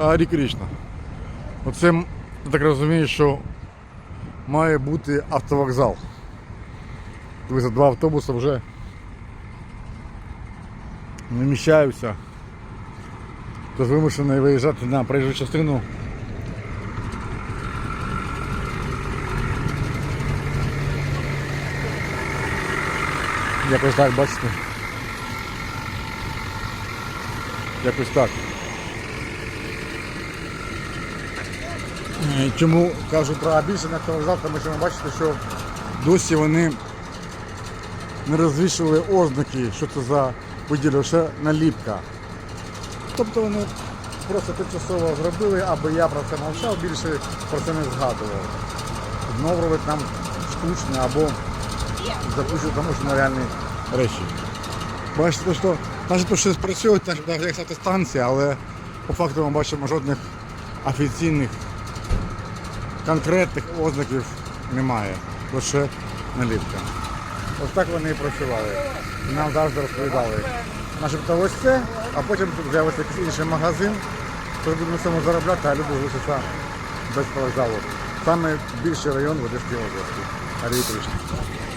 Гарі Кришна. Оце, я так розумію, що має бути автовокзал. Дивіться, два автобуси вже не вміщаються. Тож вимушений виїжджати на проїжджу частину. Якось так, бачите. Якось так. Чому кажу про більше автовокзал, тому що ви бачите, що досі вони не розвішували ознаки, що це за поділя, лише наліпка. Тобто вони просто тимчасово зробили, аби я про це мовчав, більше про це не згадував. Обновлювати нам штучно або запущувати тому що на реальні речі. Бачите, що начебто щось працюють, начебто як станція, але по факту ми бачимо жодних офіційних конкретних ознаків немає. Лише наліпка. Ось так вони і працювали. Нам завжди розповідали. Начебто ось це, а потім тут з'явився якийсь інший магазин, то будемо на цьому заробляти, а люди залишаться без вокзалу. Саме більший район в Одеській області. Арій.